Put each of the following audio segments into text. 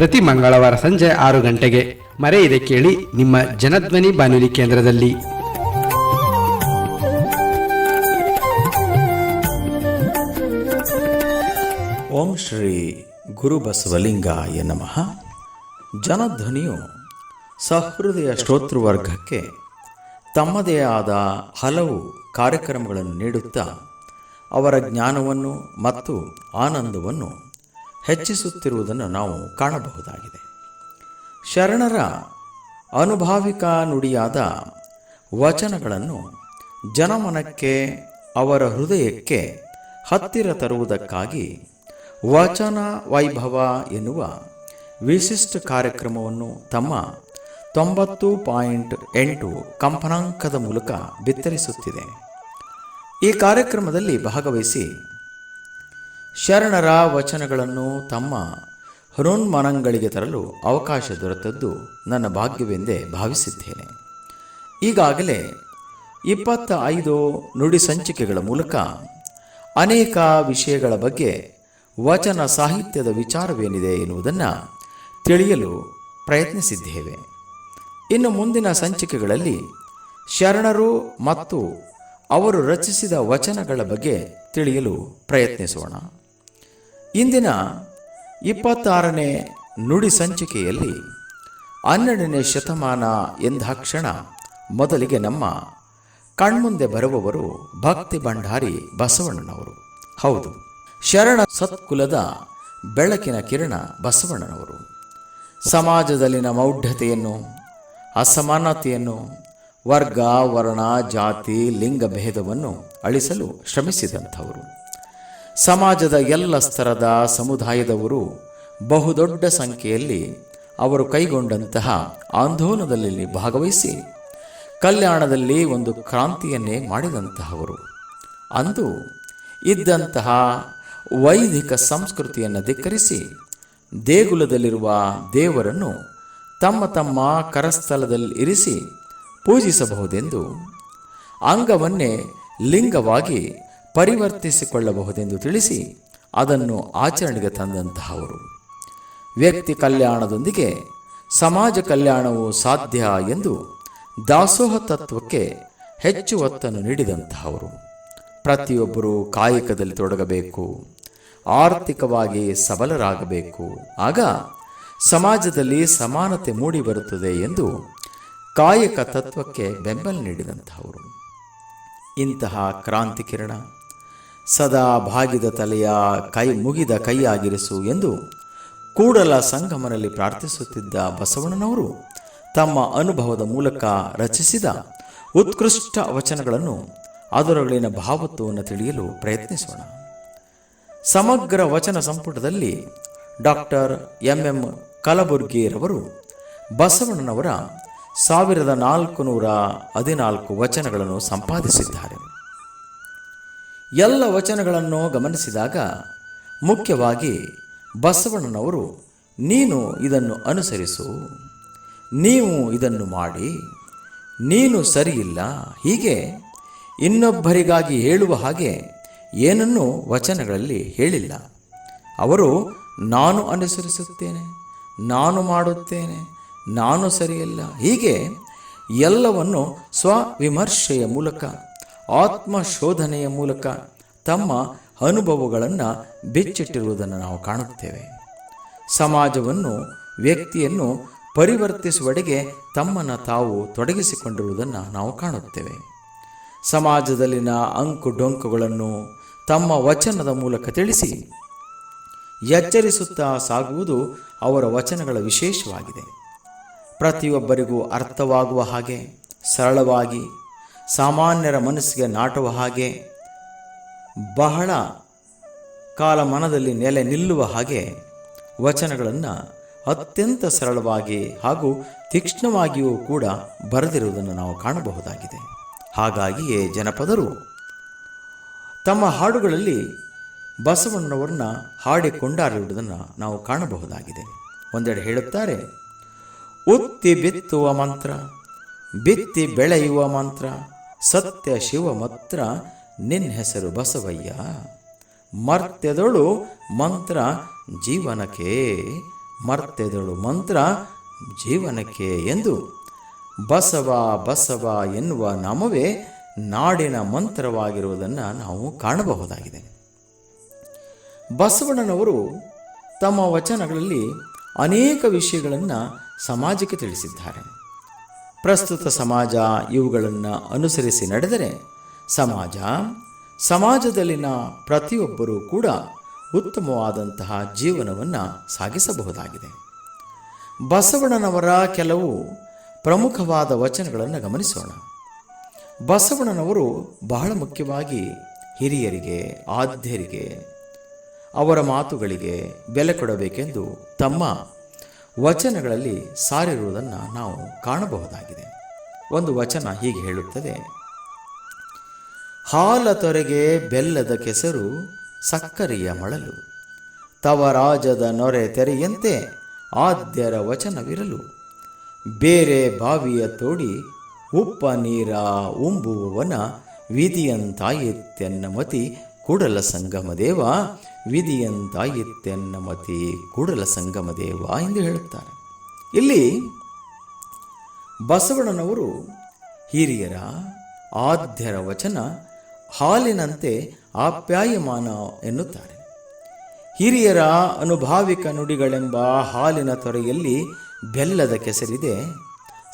ಪ್ರತಿ ಮಂಗಳವಾರ ಸಂಜೆ ಆರು ಗಂಟೆಗೆ. ಮರೆಯದೆ ಕೇಳಿ ನಿಮ್ಮ ಜನಧ್ವನಿ ಬಾನುಲಿ ಕೇಂದ್ರದಲ್ಲಿ. ಓಂ ಶ್ರೀ ಗುರು ಬಸವಲಿಂಗಾಯ ನಮಃ. ಜನಧ್ವನಿಯು ಸಹೃದಯ ಶ್ರೋತೃವರ್ಗಕ್ಕೆ ತಮ್ಮದೇ ಆದ ಹಲವು ಕಾರ್ಯಕ್ರಮಗಳನ್ನು ನೀಡುತ್ತಾ ಅವರ ಜ್ಞಾನವನ್ನು ಮತ್ತು ಆನಂದವನ್ನು ಹೆಚ್ಚಿಸುತ್ತಿರುವುದನ್ನು ನಾವು ಕಾಣಬಹುದಾಗಿದೆ. ಶರಣರ ಅನುಭಾವಿಕ ನುಡಿಯಾದ ವಚನಗಳನ್ನು ಜನಮನಕ್ಕೆ, ಅವರ ಹೃದಯಕ್ಕೆ ಹತ್ತಿರ ತರುವುದಕ್ಕಾಗಿ ವಚನ ವೈಭವ ಎನ್ನುವ ವಿಶಿಷ್ಟ ಕಾರ್ಯಕ್ರಮವನ್ನು ತಮ್ಮ ತೊಂಬತ್ತು ಪಾಯಿಂಟ್ ಎಂಟು ಕಂಪನಾಂಕದ ಮೂಲಕ ಬಿತ್ತರಿಸುತ್ತಿದೆ. ಈ ಕಾರ್ಯಕ್ರಮದಲ್ಲಿ ಭಾಗವಹಿಸಿ ಶರಣರ ವಚನಗಳನ್ನು ತಮ್ಮ ಹೃನ್ಮನಗಳಿಗೆ ತರಲು ಅವಕಾಶ ದೊರೆತದ್ದು ನನ್ನ ಭಾಗ್ಯವೆಂದೇ ಭಾವಿಸಿದ್ದೇನೆ. ಈಗಾಗಲೇ ಇಪ್ಪತ್ತ ಐದು ನುಡಿ ಸಂಚಿಕೆಗಳ ಮೂಲಕ ಅನೇಕ ವಿಷಯಗಳ ಬಗ್ಗೆ ವಚನ ಸಾಹಿತ್ಯದ ವಿಚಾರವೇನಿದೆ ಎನ್ನುವುದನ್ನು ತಿಳಿಯಲು ಪ್ರಯತ್ನಿಸಿದ್ದೇವೆ. ಇನ್ನು ಮುಂದಿನ ಸಂಚಿಕೆಗಳಲ್ಲಿ ಶರಣರು ಮತ್ತು ಅವರು ರಚಿಸಿದ ವಚನಗಳ ಬಗ್ಗೆ ತಿಳಿಯಲು ಪ್ರಯತ್ನಿಸೋಣ. ಇಂದಿನ ಇಪ್ಪತ್ತಾರನೇ ನುಡಿ ಸಂಚಿಕೆಯಲ್ಲಿ ಹನ್ನೆರಡನೇ ಶತಮಾನ ಎಂದಾಕ್ಷಣ ಮೊದಲಿಗೆ ನಮ್ಮ ಕಣ್ಮುಂದೆ ಬರುವವರು ಭಕ್ತಿ ಭಂಡಾರಿ ಬಸವಣ್ಣನವರು. ಹೌದು, ಶರಣ ಸತ್ಕುಲದ ಬೆಳಕಿನ ಕಿರಣ ಬಸವಣ್ಣನವರು. ಸಮಾಜದಲ್ಲಿನ ಮೌಢ್ಯತೆಯನ್ನು, ಅಸಮಾನತೆಯನ್ನು ವರ್ಗ ವರ್ಣ ಜಾತಿ, ಲಿಂಗ ಭೇದವನ್ನು ಅಳಿಸಲು ಶ್ರಮಿಸಿದಂಥವರು. ಸಮಾಜದ ಎಲ್ಲ ಸ್ತರದ ಸಮುದಾಯದವರು ಬಹುದೊಡ್ಡ ಸಂಖ್ಯೆಯಲ್ಲಿ ಅವರು ಕೈಗೊಂಡಂತಹ ಆಂದೋಲನದಲ್ಲಿ ಭಾಗವಹಿಸಿ ಕಲ್ಯಾಣದಲ್ಲಿ ಒಂದು ಕ್ರಾಂತಿಯನ್ನೇ ಮಾಡಿದಂತಹವರು. ಅಂದು ಇದ್ದಂತಹ ವೈದಿಕ ಸಂಸ್ಕೃತಿಯನ್ನು ಧಿಕ್ಕರಿಸಿ ದೇಗುಲದಲ್ಲಿರುವ ದೇವರನ್ನು ತಮ್ಮ ತಮ್ಮ ಕರಸ್ಥಲದಲ್ಲಿ ಇರಿಸಿ ಪೂಜಿಸಬಹುದೆಂದು ಅಂಗವನ್ನೇ ಲಿಂಗವಾಗಿ ಪರಿವರ್ತಿಸಿಕೊಳ್ಳಬಹುದೆಂದು ತಿಳಿಸಿ ಅದನ್ನು ಆಚರಣೆಗೆ ತಂದಂತಹವರು. ವ್ಯಕ್ತಿ ಕಲ್ಯಾಣದೊಂದಿಗೆ ಸಮಾಜ ಕಲ್ಯಾಣವು ಸಾಧ್ಯ ಎಂದು ದಾಸೋಹ ತತ್ವಕ್ಕೆ ಹೆಚ್ಚು ಒತ್ತನ್ನು ನೀಡಿದಂತಹವರು. ಪ್ರತಿಯೊಬ್ಬರೂ ಕಾಯಕದಲ್ಲಿ ತೊಡಗಬೇಕು, ಆರ್ಥಿಕವಾಗಿ ಸಬಲರಾಗಬೇಕು, ಆಗ ಸಮಾಜದಲ್ಲಿ ಸಮಾನತೆ ಮೂಡಿ ಬರುತ್ತದೆ ಎಂದು ಕಾಯಕ ತತ್ವಕ್ಕೆ ಬೆಂಬಲ ನೀಡಿದಂತಹವರು. ಇಂತಹ ಕ್ರಾಂತಿ ಕಿರಣ ಸದಾ ಭಾಗಿದ ತಲೆಯ ಕೈ ಮುಗಿದ ಕೈಯಾಗಿರಿಸು ಎಂದು ಕೂಡಲ ಸಂಗಮನಲ್ಲಿ ಪ್ರಾರ್ಥಿಸುತ್ತಿದ್ದ ಬಸವಣ್ಣನವರು ತಮ್ಮ ಅನುಭವದ ಮೂಲಕ ರಚಿಸಿದ ಉತ್ಕೃಷ್ಟ ವಚನಗಳನ್ನು ಅದರೊಳಗಿನ ಭಾವತ್ವವನ್ನು ತಿಳಿಯಲು ಪ್ರಯತ್ನಿಸೋಣ. ಸಮಗ್ರ ವಚನ ಸಂಪುಟದಲ್ಲಿ ಡಾಕ್ಟರ್ ಎಂ ಎಂ ಕಲಬುರ್ಗಿರವರು ಬಸವಣ್ಣನವರ ಸಾವಿರದ ನಾಲ್ಕು ನೂರ ಹದಿನಾಲ್ಕು ವಚನಗಳನ್ನು ಸಂಪಾದಿಸಿದ್ದಾರೆ. ಎಲ್ಲ ವಚನಗಳನ್ನು ಗಮನಿಸಿದಾಗ ಮುಖ್ಯವಾಗಿ ಬಸವಣ್ಣನವರು, ನೀನು ಇದನ್ನು ಅನುಸರಿಸು, ನೀವು ಇದನ್ನು ಮಾಡಿ, ನೀನು ಸರಿಯಿಲ್ಲ, ಹೀಗೆ ಇನ್ನೊಬ್ಬರಿಗಾಗಿ ಹೇಳುವ ಹಾಗೆ ಏನನ್ನೂ ವಚನಗಳಲ್ಲಿ ಹೇಳಿಲ್ಲ. ಅವರು, ನಾನು ಅನುಸರಿಸುತ್ತೇನೆ, ನಾನು ಮಾಡುತ್ತೇನೆ, ನಾನು ಸರಿಯಲ್ಲ, ಹೀಗೆ ಎಲ್ಲವನ್ನು ಸ್ವವಿಮರ್ಶೆಯ ಮೂಲಕ ಆತ್ಮಶೋಧನೆಯ ಮೂಲಕ ತಮ್ಮ ಅನುಭವಗಳನ್ನು ಬಿಚ್ಚಿಟ್ಟಿರುವುದನ್ನು ನಾವು ಕಾಣುತ್ತೇವೆ. ಸಮಾಜವನ್ನು, ವ್ಯಕ್ತಿಯನ್ನು ಪರಿವರ್ತಿಸುವಡೆಗೆ ತಮ್ಮನ್ನು ತಾವು ತೊಡಗಿಸಿಕೊಂಡಿರುವುದನ್ನು ನಾವು ಕಾಣುತ್ತೇವೆ. ಸಮಾಜದಲ್ಲಿನ ಅಂಕು ಡೊಂಕುಗಳನ್ನು ತಮ್ಮ ವಚನದ ಮೂಲಕ ತಿಳಿಸಿ, ಎಚ್ಚರಿಸುತ್ತಾ ಸಾಗುವುದು ಅವರ ವಚನಗಳ ವಿಶೇಷವಾಗಿದೆ. ಪ್ರತಿಯೊಬ್ಬರಿಗೂ ಅರ್ಥವಾಗುವ ಹಾಗೆ ಸರಳವಾಗಿ ಸಾಮಾನ್ಯರ ಮನಸ್ಸಿಗೆ ನಾಟುವ ಹಾಗೆ, ಬಹಳ ಕಾಲ ಮನದಲ್ಲಿ ನೆಲೆ ನಿಲ್ಲುವ ಹಾಗೆ ವಚನಗಳನ್ನು ಅತ್ಯಂತ ಸರಳವಾಗಿ ಹಾಗೂ ತೀಕ್ಷ್ಣವಾಗಿಯೂ ಕೂಡ ಬರೆದಿರುವುದನ್ನು ನಾವು ಕಾಣಬಹುದಾಗಿದೆ. ಹಾಗಾಗಿಯೇ ಜನಪದರು ತಮ್ಮ ಹಾಡುಗಳಲ್ಲಿ ಬಸವಣ್ಣನವರನ್ನ ಹಾಡಿ ಕೊಂಡಾರಿರುವುದನ್ನು ನಾವು ಕಾಣಬಹುದಾಗಿದೆ. ಒಂದೆಡೆ ಹೇಳುತ್ತಾರೆ, ಉತ್ತಿ ಬಿತ್ತುವ ಮಂತ್ರ, ಬಿತ್ತಿ ಬೆಳೆಯುವ ಮಂತ್ರ ಸತ್ಯ ಶಿವ ಮಾತ್ರ ನಿನ್ನ ಹೆಸರು ಬಸವಯ್ಯ. ಮರ್ತ್ಯದಳು ಮಂತ್ರ ಜೀವನಕ್ಕೆ. ಮರ್ತ್ಯದಳು ಮಂತ್ರ ಜೀವನಕ್ಕೆ ಎಂದು. ಬಸವ ಬಸವ ಎನ್ನುವ ನಾಮವೇ ನಾಡಿನ ಮಂತ್ರವಾಗಿರುವುದನ್ನು ನಾವು ಕಾಣಬಹುದಾಗಿದೆ. ಬಸವಣ್ಣನವರು ತಮ್ಮ ವಚನಗಳಲ್ಲಿ ಅನೇಕ ವಿಷಯಗಳನ್ನು ಸಮಾಜಕ್ಕೆ ತಿಳಿಸಿದ್ದಾರೆ. ಪ್ರಸ್ತುತ ಸಮಾಜ ಇವುಗಳನ್ನು ಅನುಸರಿಸಿ ನಡೆದರೆ ಸಮಾಜ, ಸಮಾಜದಲ್ಲಿನ ಪ್ರತಿಯೊಬ್ಬರೂ ಕೂಡ ಉತ್ತಮವಾದಂತಹ ಜೀವನವನ್ನು ಸಾಗಿಸಬಹುದಾಗಿದೆ. ಬಸವಣ್ಣನವರ ಕೆಲವು ಪ್ರಮುಖವಾದ ವಚನಗಳನ್ನು ಗಮನಿಸೋಣ. ಬಸವಣ್ಣನವರು ಬಹಳ ಮುಖ್ಯವಾಗಿ ಹಿರಿಯರಿಗೆ, ಆದ್ಯರಿಗೆ ಅವರ ಮಾತುಗಳಿಗೆ ಬೆಲೆ ಕೊಡಬೇಕೆಂದು ತಮ್ಮ ವಚನಗಳಲ್ಲಿ ಸಾರಿರುವುದನ್ನು ನಾವು ಕಾಣಬಹುದಾಗಿದೆ. ಒಂದು ವಚನ ಹೀಗೆ ಹೇಳುತ್ತದೆ. ಹಾಲ ತೊರೆಗೆ ಬೆಲ್ಲದ ಕೆಸರು ಸಕ್ಕರೆಯ ಮಳಲು. ತವರಾಜದ ನೊರೆ ತೆರೆಯಂತೆ ಆದ್ಯರ ವಚನವಿರಲು. ಬೇರೆ ಬಾವಿಯ ತೋಡಿ ಉಪ್ಪ ನೀರ ಉಂಬುವವನ ವಿಧಿಯಂತಾಯಿತ್ಯನ್ನ ಮತಿ ಕೂಡಲ ಸಂಗಮ ದೇವ ವಿಧಿಯಂತಾಯಿತ್ಯನ್ನ ಮತಿ ಕೂಡಲ ಸಂಗಮ ದೇವ ಎಂದು ಹೇಳುತ್ತಾರೆ. ಇಲ್ಲಿ ಬಸವಣ್ಣನವರು ಹಿರಿಯರ ಆದ್ಯರ ವಚನ ಹಾಲಿನಂತೆ ಆಪ್ಯಾಯಮಾನ ಎನ್ನುತ್ತಾರೆ. ಹಿರಿಯರ ಅನುಭಾವಿಕ ನುಡಿಗಳೆಂಬ ಹಾಲಿನ ತೊರೆಯಲ್ಲಿ ಬೆಲ್ಲದ ಕೆಸರಿದೆ,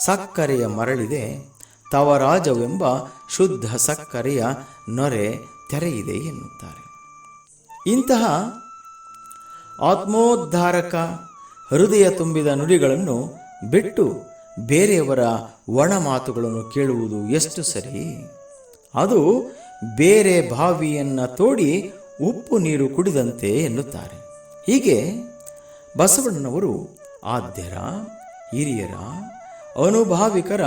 ಸಕ್ಕರೆಯ ಮರಳಿದೆ, ತವರಾಜವೆಂಬ ಶುದ್ಧ ಸಕ್ಕರೆಯ ನೊರೆ ತೆರೆಯಿದೆ ಎನ್ನುತ್ತಾರೆ. ಇಂತಹ ಆತ್ಮೋದ್ಧಾರಕ ಹೃದಯ ತುಂಬಿದ ನುಡಿಗಳನ್ನು ಬಿಟ್ಟು ಬೇರೆಯವರ ಒಣ ಮಾತುಗಳನ್ನು ಕೇಳುವುದು ಎಷ್ಟು ಸರಿ? ಅದು ಬೇರೆ ಬಾವಿಯನ್ನು ತೋಡಿ ಉಪ್ಪು ನೀರು ಕುಡಿದಂತೆ ಎನ್ನುತ್ತಾರೆ. ಹೀಗೆ ಬಸವಣ್ಣನವರು ಆದ್ಯರ, ಹಿರಿಯರ, ಅನುಭಾವಿಕರ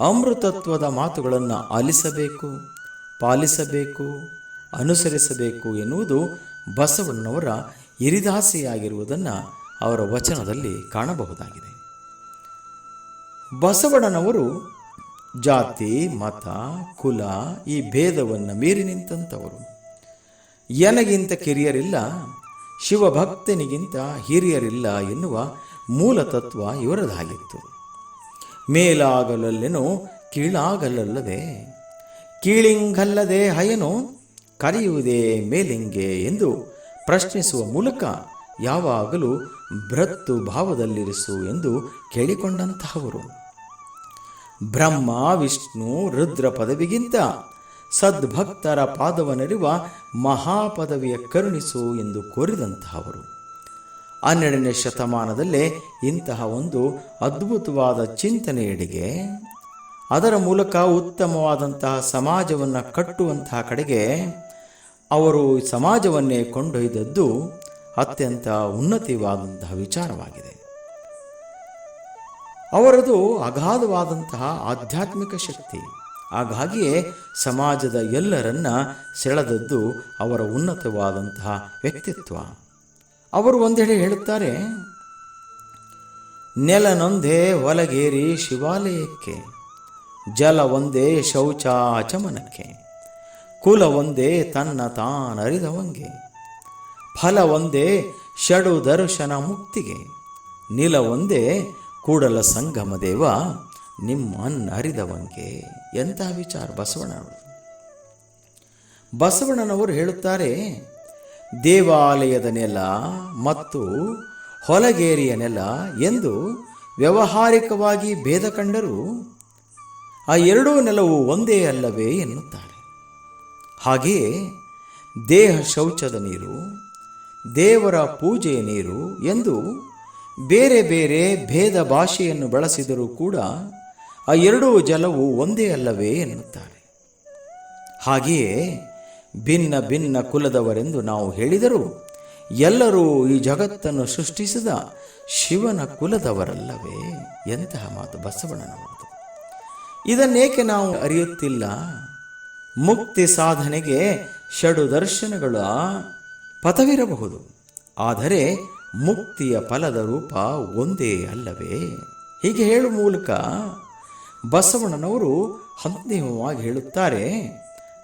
ಅಮೃತತ್ವದ ಮಾತುಗಳನ್ನು ಆಲಿಸಬೇಕು. ಪಾಲಿಸಬೇಕು, ಅನುಸರಿಸಬೇಕು ಎನ್ನುವುದು ಬಸವಣ್ಣನವರ ಇರಿದಾಸೆಯಾಗಿರುವುದನ್ನು ಅವರ ವಚನದಲ್ಲಿ ಕಾಣಬಹುದಾಗಿದೆ. ಬಸವಣ್ಣನವರು ಜಾತಿ, ಮತ, ಕುಲ ಈ ಭೇದವನ್ನು ಮೀರಿ ನಿಂತಂಥವರು ಎನಗಿಂತ ಕಿರಿಯರಿಲ್ಲ, ಶಿವಭಕ್ತನಿಗಿಂತ ಹಿರಿಯರಿಲ್ಲ ಎನ್ನುವ ಮೂಲ ತತ್ವ ಇವರದಾಗಿತ್ತು. ಮೇಲಾಗಲಲ್ಲೆನೋ ಕೀಳಾಗಲಲ್ಲದೆ ಕೀಳಿಂಗಲ್ಲದೆ ಹಯನು ಕರೆಯುವುದೇ ಮೇಲಿಂಗೆ ಎಂದು ಪ್ರಶ್ನಿಸುವ ಮೂಲಕ ಯಾವಾಗಲೂ ಭ್ರತ್ತು ಭಾವದಲ್ಲಿರಿಸು ಎಂದು ಕೇಳಿಕೊಂಡಂತಹವರು. ಬ್ರಹ್ಮ, ವಿಷ್ಣು, ರುದ್ರ ಪದವಿಗಿಂತ ಸದ್ಭಕ್ತರ ಪಾದವನರಿವ ಮಹಾಪದವಿಯ ಕರುಣಿಸು ಎಂದು ಕೋರಿದಂತಹವರು. ಹನ್ನೆರಡನೇ ಶತಮಾನದಲ್ಲೇ ಇಂತಹ ಒಂದು ಅದ್ಭುತವಾದ ಚಿಂತನೆಯಡೆಗೆ ಅದರ ಮೂಲಕ ಉತ್ತಮವಾದಂತಹ ಸಮಾಜವನ್ನು ಕಟ್ಟುವಂತಹ ಕಡೆಗೆ ಅವರು ಸಮಾಜವನ್ನೇ ಕೊಂಡೊಯ್ದದ್ದು ಅತ್ಯಂತ ಉನ್ನತಿವಾದಂತಹ ವಿಚಾರವಾಗಿದೆ. ಅವರದು ಅಗಾಧವಾದಂತಹ ಆಧ್ಯಾತ್ಮಿಕ ಶಕ್ತಿ, ಹಾಗಾಗಿಯೇ ಸಮಾಜದ ಎಲ್ಲರನ್ನ ಸೆಳೆದದ್ದು ಅವರ ಉನ್ನತವಾದಂತಹ ವ್ಯಕ್ತಿತ್ವ. ಅವರು ಒಂದೆಡೆ ಹೇಳುತ್ತಾರೆ, ನೆಲನೊಂದೇ ಒಲಗೇರಿ ಶಿವಾಲಯಕ್ಕೆ ಜಲ ಒಂದೇ ಶೌಚಾಚಮನಕ್ಕೆ ಕುಲ ಒಂದೇ ತನ್ನ ತಾನರಿದವಂಗೆ ಫಲ ಒಂದೇ ಷಡು ದರ್ಶನ ಮುಕ್ತಿಗೆ, ನಿಲ ಒಂದೇ ಕೂಡಲ ಸಂಗಮ ದೇವ ನಿಮ್ಮನ್ನರಿದವಂಗೆ ಎಂತಹ ವಿಚಾರ ಬಸವಣ್ಣನವರು. ಬಸವಣ್ಣನವರು ಹೇಳುತ್ತಾರೆ, ದೇವಾಲಯದ ನೆಲ ಮತ್ತು ಹೊಲಗೇರಿಯ ನೆಲ ಎಂದು ವ್ಯವಹಾರಿಕವಾಗಿ ಭೇದ ಕಂಡರೂ ಆ ಎರಡೂ ನೆಲವು ಒಂದೇ ಅಲ್ಲವೇ ಎನ್ನುತ್ತಾರೆ. ಹಾಗೆಯೇ ದೇಹ ಶೌಚದ ನೀರು, ದೇವರ ಪೂಜೆಯ ನೀರು ಎಂದು ಬೇರೆ ಬೇರೆ ಭೇದ ಭಾಷೆಯನ್ನು ಬಳಸಿದರೂ ಕೂಡ ಆ ಎರಡೂ ಜಲವು ಒಂದೇ ಅಲ್ಲವೇ ಎನ್ನುತ್ತಾರೆ. ಹಾಗೆಯೇ ಭಿನ್ನ ಭಿನ್ನ ಕುಲದವರೆಂದು ನಾವು ಹೇಳಿದರೂ ಎಲ್ಲರೂ ಈ ಜಗತ್ತನ್ನು ಸೃಷ್ಟಿಸಿದ ಶಿವನ ಕುಲದವರಲ್ಲವೇ ಎಂತಹ ಮಾತು ಬಸವಣ್ಣನವರದು ಇದನ್ನೇಕೆ ನಾವು ಅರಿಯುತ್ತಿಲ್ಲ? ಮುಕ್ತಿ ಸಾಧನೆಗೆ ಷಡು ದರ್ಶನಗಳ ಪಥವಿರಬಹುದು. ಆದರೆ ಮುಕ್ತಿಯ ಫಲದ ರೂಪ ಒಂದೇ ಅಲ್ಲವೇ? ಹೀಗೆ ಹೇಳುವ ಮೂಲಕ ಬಸವಣ್ಣನವರು ಅಂತಿಮವಾಗಿ ಹೇಳುತ್ತಾರೆ,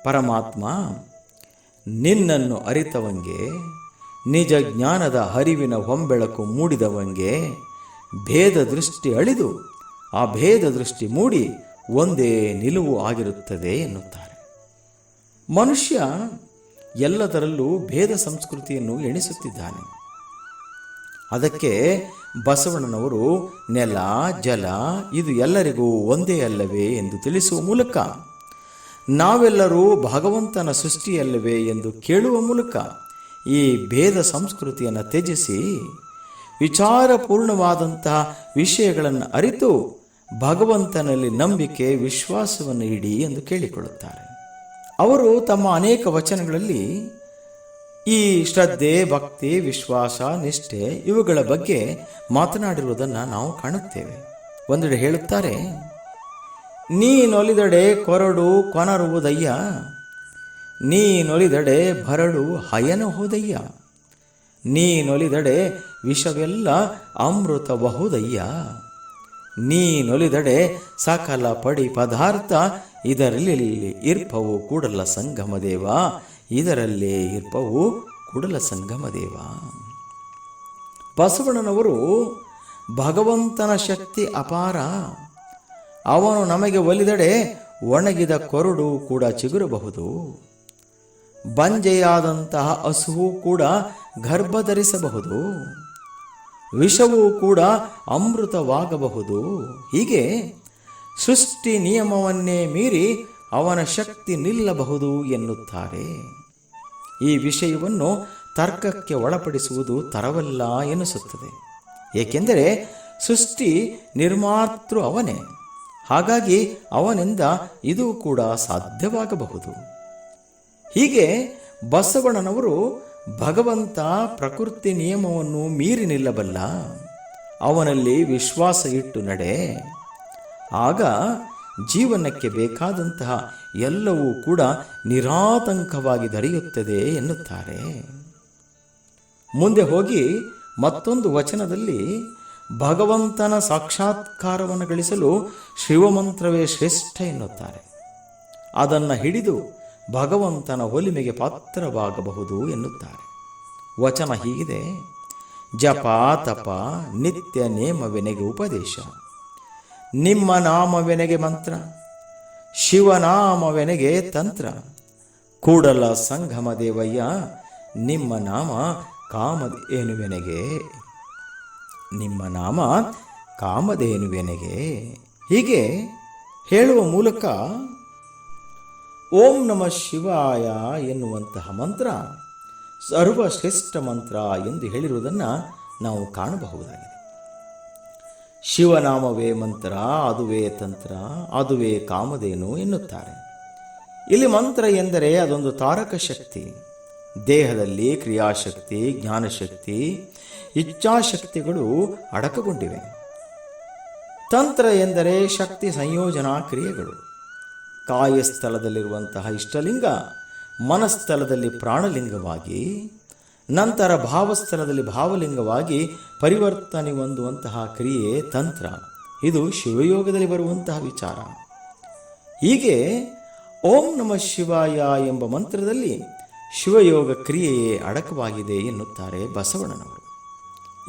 ಪರಮಾತ್ಮ, ನಿನ್ನನ್ನು ಅರಿತವಂಗೆ, ನಿಜ ಜ್ಞಾನದ ಹರಿವಿನ ಹೊಂಬೆಳಕು ಮೂಡಿದವಂಗೆ, ಭೇದ ದೃಷ್ಟಿ ಅಳಿದು, ಆ ಭೇದ ದೃಷ್ಟಿ ಮೂಡಿ ಒಂದೇ ನಿಲುವು ಆಗಿರುತ್ತದೆ ಎನ್ನುತ್ತಾರೆ. ಮನುಷ್ಯ ಎಲ್ಲದರಲ್ಲೂ ಭೇದ ಸಂಸ್ಕೃತಿಯನ್ನು ಎಣಿಸುತ್ತಿದ್ದಾನೆ. ಅದಕ್ಕೆ ಬಸವಣ್ಣನವರು ನೆಲ, ಜಲ ಇದು ಎಲ್ಲರಿಗೂ ಒಂದೇ ಅಲ್ಲವೇ ಎಂದು ತಿಳಿಸುವ ಮೂಲಕ, ನಾವೆಲ್ಲರೂ ಭಗವಂತನ ಸೃಷ್ಟಿಯಲ್ಲವೇ ಎಂದು ಕೇಳುವ ಮೂಲಕ ಈ ಭೇದ ಸಂಸ್ಕೃತಿಯನ್ನು ತ್ಯಜಿಸಿ ವಿಚಾರಪೂರ್ಣವಾದಂತಹ ವಿಷಯಗಳನ್ನು ಅರಿತು ಭಗವಂತನಲ್ಲಿ ನಂಬಿಕೆ, ವಿಶ್ವಾಸವನ್ನು ಇಡಿ ಎಂದು ಕೇಳಿಕೊಳ್ಳುತ್ತಾರೆ. ಅವರು ತಮ್ಮ ಅನೇಕ ವಚನಗಳಲ್ಲಿ ಈ ಶ್ರದ್ಧೆ, ಭಕ್ತಿ, ವಿಶ್ವಾಸ, ನಿಷ್ಠೆ ಇವುಗಳ ಬಗ್ಗೆ ಮಾತನಾಡಿರುವುದನ್ನು ನಾವು ಕಾಣುತ್ತೇವೆ. ಒಂದೆಡೆ ಹೇಳುತ್ತಾರೆ, ನೀನೊಲಿದಡೆ ಕೊರಡು ಕೊನರುವುದಯ್ಯ ನೀನೊಲಿದಡೆ ಭರಡು ಹಯನ ಹೋದಯ್ಯ, ನೀನೊಲಿದಡೆ ವಿಷವೆಲ್ಲ ಅಮೃತಬಹುದಯ್ಯ ನೀನೊಲಿದಡೆ ಸಕಲ ಪಡಿ ಪದಾರ್ಥ, ಇದರಲ್ಲಿ ಇರ್ಪವು ಕೂಡಲ ಸಂಗಮ ದೇವ. ಇದರಲ್ಲೇ ಇರ್ಪವು ಕೂಡಲ ಸಂಗಮ ದೇವ. ಬಸವಣ್ಣನವರು ಭಗವಂತನ ಶಕ್ತಿ ಅಪಾರ. ಅವನು ನಮಗೆ ಒಲಿದಡೆ ಒಣಗಿದ ಕೊರಡು ಕೂಡ ಚಿಗುರಬಹುದು. ಬಂಜೆಯಾದಂತಹ ಹಸುವು ಕೂಡ ಗರ್ಭ ಧರಿಸಬಹುದು ವಿಷವೂ ಕೂಡ ಅಮೃತವಾಗಬಹುದು. ಹೀಗೆ ಸೃಷ್ಟಿ ನಿಯಮವನ್ನೇ ಮೀರಿ ಅವನ ಶಕ್ತಿ ನಿಲ್ಲಬಹುದು ಎನ್ನುತ್ತಾರೆ. ಈ ವಿಷಯವನ್ನು ತರ್ಕಕ್ಕೆ ಒಳಪಡಿಸುವುದು ತರವಲ್ಲ ಎನಿಸುತ್ತದೆ. ಏಕೆಂದರೆ ಸೃಷ್ಟಿ ನಿರ್ಮಾತೃ ಅವನೇ. ಹಾಗಾಗಿ ಅವನಿಂದ ಇದು ಕೂಡ ಸಾಧ್ಯವಾಗಬಹುದು. ಹೀಗೆ ಬಸವಣ್ಣನವರು ಭಗವಂತ ಪ್ರಕೃತಿ ನಿಯಮವನ್ನು ಮೀರಿ ನಿಲ್ಲಬಲ್ಲ. ಅವನಲ್ಲಿ ವಿಶ್ವಾಸ ಇಟ್ಟು ನಡೆ. ಆಗ ಜೀವನಕ್ಕೆ ಬೇಕಾದಂತಹ ಎಲ್ಲವೂ ಕೂಡ ನಿರಾತಂಕವಾಗಿ ದೊರೆಯುತ್ತದೆ ಎನ್ನುತ್ತಾರೆ. ಮುಂದೆ ಹೋಗಿ ಮತ್ತೊಂದು ವಚನದಲ್ಲಿ ಭಗವಂತನ ಸಾಕ್ಷಾತ್ಕಾರವನ್ನು ಗಳಿಸಲು ಶಿವಮಂತ್ರವೇ ಶ್ರೇಷ್ಠ ಎನ್ನುತ್ತಾರೆ. ಅದನ್ನು ಹಿಡಿದು ಭಗವಂತನ ಒಲಿಮೆಗೆ ಪಾತ್ರವಾಗಬಹುದು ಎನ್ನುತ್ತಾರೆ. ವಚನ ಹೀಗಿದೆ, ಜಪ ತಪ ನಿತ್ಯ ನೇಮವೆನೆಗೆ ಉಪದೇಶ. ನಿಮ್ಮ ನಾಮವೆನೆಗೆ ಮಂತ್ರ, ಶಿವನಾಮವೆನೆಗೆ ತಂತ್ರ. ಕೂಡಲ ಸಂಗಮ ದೇವಯ್ಯ, ನಿಮ್ಮ ನಾಮ ಕಾಮಧೇನುವೆನೆಗೆ ನಿಮ್ಮ ನಾಮ ಕಾಮಧೇನುವೆನೆಗೆ. ಹೀಗೆ ಹೇಳುವ ಮೂಲಕ ಓಂ ನಮ ಶಿವಾಯ ಎನ್ನುವಂತಹ ಮಂತ್ರ ಸರ್ವಶ್ರೇಷ್ಠ ಮಂತ್ರ ಎಂದು ಹೇಳಿರುವುದನ್ನು ನಾವು ಕಾಣಬಹುದಾಗಿದೆ. ಶಿವನಾಮವೇ ಮಂತ್ರ, ಅದುವೇ ತಂತ್ರ, ಅದುವೇ ಕಾಮಧೇನು ಎನ್ನುತ್ತಾರೆ. ಇಲ್ಲಿ ಮಂತ್ರ ಎಂದರೆ ಅದೊಂದು ತಾರಕ ಶಕ್ತಿ. ದೇಹದಲ್ಲಿ ಕ್ರಿಯಾಶಕ್ತಿ, ಜ್ಞಾನಶಕ್ತಿ, ಇಚ್ಛಾಶಕ್ತಿಗಳು ಅಡಕಗೊಂಡಿವೆ. ತಂತ್ರ ಎಂದರೆ ಶಕ್ತಿ ಸಂಯೋಜನಾ ಕ್ರಿಯೆಗಳು. ಕಾಯಸ್ಥಳದಲ್ಲಿರುವಂತಹ ಇಷ್ಟಲಿಂಗ, ಮನಸ್ಥಳದಲ್ಲಿ ಪ್ರಾಣಲಿಂಗವಾಗಿ, ನಂತರ ಭಾವಸ್ಥಳದಲ್ಲಿ ಭಾವಲಿಂಗವಾಗಿ ಪರಿವರ್ತನೆ ಹೊಂದುವಂತಹ ಕ್ರಿಯೆ ತಂತ್ರ. ಇದು ಶಿವಯೋಗದಲ್ಲಿ ಬರುವಂತಹ ವಿಚಾರ. ಹೀಗೆ ಓಂ ನಮ ಶಿವಾಯ ಎಂಬ ಮಂತ್ರದಲ್ಲಿ ಶಿವಯೋಗ ಕ್ರಿಯೆಯೇ ಅಡಕವಾಗಿದೆ ಎನ್ನುತ್ತಾರೆ ಬಸವಣ್ಣನವರು.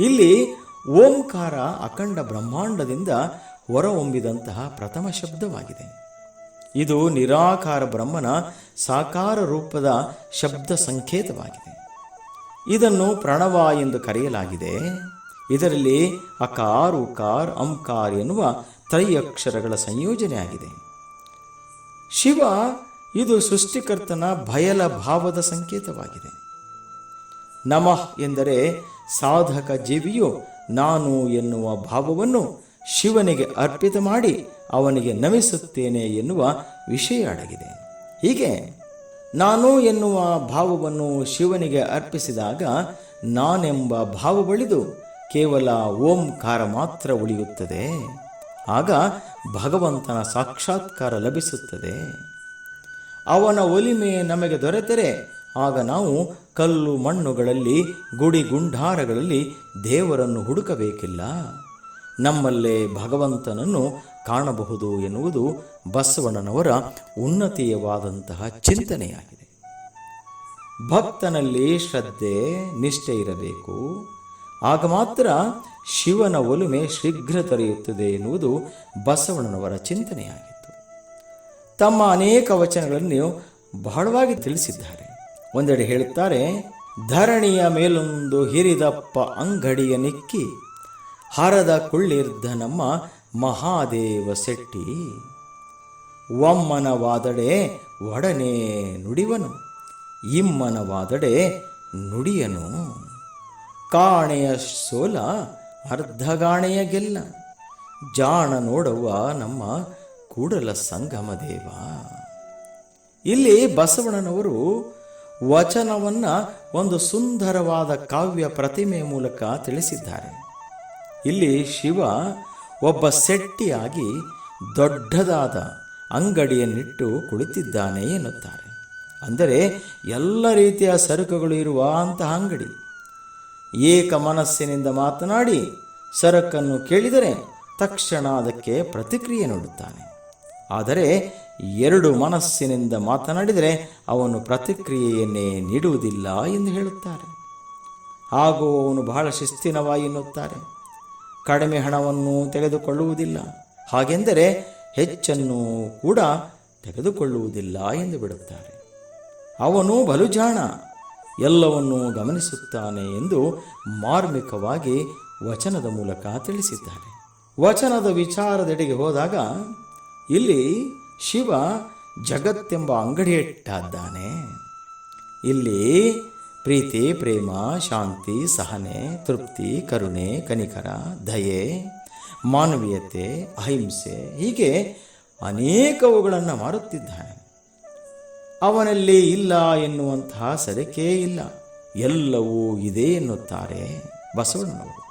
ಇಲ್ಲಿ ಓಂಕಾರ ಅಖಂಡ ಬ್ರಹ್ಮಾಂಡದಿಂದ ಹೊರಹೊಂಬಿದಂತಹ ಪ್ರಥಮ ಶಬ್ದವಾಗಿದೆ. ಇದು ನಿರಾಕಾರ ಬ್ರಹ್ಮನ ಸಾಕಾರ ರೂಪದ ಶಬ್ದ ಸಂಕೇತವಾಗಿದೆ. ಇದನ್ನು ಪ್ರಣವ ಎಂದು ಕರೆಯಲಾಗಿದೆ. ಇದರಲ್ಲಿ ಅಕಾರ್, ಉಕಾರ್, ಅಂಕಾರ್ ಎನ್ನುವ ತ್ರೈ ಅಕ್ಷರಗಳ ಸಂಯೋಜನೆಯಾಗಿದೆ. ಶಿವ ಇದು ಸೃಷ್ಟಿಕರ್ತನ ಭಯಲ ಭಾವದ ಸಂಕೇತವಾಗಿದೆ. ನಮಃ ಎಂದರೆ ಸಾಧಕ ಜೀವಿಯು ನಾನು ಎನ್ನುವ ಭಾವವನ್ನು ಶಿವನಿಗೆ ಅರ್ಪಿತ ಮಾಡಿ ಅವನಿಗೆ ನಮಿಸುತ್ತೇನೆ ಎನ್ನುವ ವಿಷಯ ಅಡಗಿದೆ. ಹೀಗೆ ನಾನು ಎನ್ನುವ ಭಾವವನ್ನು ಶಿವನಿಗೆ ಅರ್ಪಿಸಿದಾಗ ನಾನೆಂಬ ಭಾವ ಬಳಿದು ಕೇವಲ ಓಂಕಾರ ಮಾತ್ರ ಉಳಿಯುತ್ತದೆ. ಆಗ ಭಗವಂತನ ಸಾಕ್ಷಾತ್ಕಾರ ಲಭಿಸುತ್ತದೆ. ಅವನ ಒಲಿಮೆ ನಮಗೆ ದೊರೆತರೆ ಆಗ ನಾವು ಕಲ್ಲು ಮಣ್ಣುಗಳಲ್ಲಿ ಗುಡಿ ಗುಂಡಾರಗಳಲ್ಲಿ ದೇವರನ್ನು ಹುಡುಕಬೇಕಿಲ್ಲ. ನಮ್ಮಲ್ಲೇ ಭಗವಂತನನ್ನು ಕಾಣಬಹುದು ಎನ್ನುವುದು ಬಸವಣ್ಣನವರ ಉನ್ನತೀಯವಾದಂತಹ ಚಿಂತನೆಯಾಗಿದೆ. ಭಕ್ತನಲ್ಲಿ ಶ್ರದ್ಧೆ, ನಿಷ್ಠೆ ಇರಬೇಕು. ಆಗ ಮಾತ್ರ ಶಿವನ ಒಲುಮೆ ಶೀಘ್ರ ತೊರೆಯುತ್ತದೆ ಎನ್ನುವುದು ಬಸವಣ್ಣನವರ ಚಿಂತನೆಯಾಗಿತ್ತು. ತಮ್ಮ ಅನೇಕ ವಚನಗಳನ್ನು ಬಹಳವಾಗಿ ತಿಳಿಸಿದ್ದಾರೆ. ಒಂದೆಡೆ ಹೇಳುತ್ತಾರೆ, ಧರಣಿಯ ಮೇಲೊಂದು ಹಿರಿದಪ್ಪ ಅಂಗಡಿಯ ನಿಕ್ಕಿ, ಹರದ ಕುಳ್ಳಿರ್ದ ನಮ್ಮ ಮಹಾದೇವ ಶೆಟ್ಟಿ ಒಮ್ಮನವಾದಡೆ ಒಡನೆ ನುಡಿವನು, ಇಮ್ಮನವಾದಡೆ ನುಡಿಯನು. ಕಾಣೆಯ ಸೋಲ ಅರ್ಧಗಾಣೆಯ ಗೆಲ್ಲ, ಜಾಣ ನೋಡುವ ನಮ್ಮ ಕೂಡಲ ಸಂಗಮ ದೇವ. ಇಲ್ಲಿ ಬಸವಣ್ಣನವರು ವಚನವನ್ನ ಒಂದು ಸುಂದರವಾದ ಕಾವ್ಯ ಪ್ರತಿಮೆ ಮೂಲಕ ತಿಳಿಸಿದ್ದಾರೆ. ಇಲ್ಲಿ ಶಿವ ಒಬ್ಬ ಸೆಟ್ಟಿಯಾಗಿ ದೊಡ್ಡದಾದ ಅಂಗಡಿಯನ್ನಿಟ್ಟು ಕುಳಿತಿದ್ದಾನೆ ಎನ್ನುತ್ತಾರೆ. ಅಂದರೆ ಎಲ್ಲ ರೀತಿಯ ಸರಕುಗಳು ಇರುವ ಅಂತಹ ಅಂಗಡಿ. ಏಕ ಮನಸ್ಸಿನಿಂದ ಮಾತನಾಡಿ ಸರಕನ್ನು ಕೇಳಿದರೆ ತಕ್ಷಣ ಅದಕ್ಕೆ ಪ್ರತಿಕ್ರಿಯೆ ನೀಡುತ್ತಾನೆ. ಆದರೆ ಎರಡು ಮನಸ್ಸಿನಿಂದ ಮಾತನಾಡಿದರೆ ಅವನು ಪ್ರತಿಕ್ರಿಯೆಯನ್ನೇ ನೀಡುವುದಿಲ್ಲ ಎಂದು ಹೇಳುತ್ತಾರೆ. ಹಾಗೂ ಅವನು ಬಹಳ ಶಿಸ್ತಿನವ ಎನ್ನುತ್ತಾರೆ. ಕಡಿಮೆ ಹಣವನ್ನು ತೆಗೆದುಕೊಳ್ಳುವುದಿಲ್ಲ. ಹಾಗೆಂದರೆ ಹೆಚ್ಚನ್ನು ಕೂಡ ತೆಗೆದುಕೊಳ್ಳುವುದಿಲ್ಲ ಎಂದು ಬಿಡುತ್ತಾರೆ. ಅವನು ಬಲು ಜಾಣ ಎಲ್ಲವನ್ನೂ ಗಮನಿಸುತ್ತಾನೆ ಎಂದು ಮಾರ್ಮಿಕವಾಗಿ ವಚನದ ಮೂಲಕ ತಿಳಿಸಿದ್ದಾರೆ. ವಚನದ ವಿಚಾರದೆಡೆಗೆ ಹೋದಾಗ, ಇಲ್ಲಿ ಶಿವ ಜಗತ್ತೆಂಬ ಅಂಗಡಿಯಿಟ್ಟಿದ್ದಾನೆ. ಇಲ್ಲಿ ಪ್ರೀತಿ, ಪ್ರೇಮ, ಶಾಂತಿ, ಸಹನೆ, ತೃಪ್ತಿ, ಕರುಣೆ, ಕನಿಕರ, ದಯೆ, ಮಾನವೀಯತೆ, ಅಹಿಂಸೆ, ಹೀಗೆ ಅನೇಕವುಗಳನ್ನು ಮಾರುತ್ತಿದ್ದಾನೆ. ಅವನಲ್ಲಿ ಇಲ್ಲ ಎನ್ನುವಂತಹ ಸರಿಕೆ ಇಲ್ಲ. ಎಲ್ಲವೂ ಇದೆ ಎನ್ನುತ್ತಾರೆ ಬಸವಣ್ಣನವರು.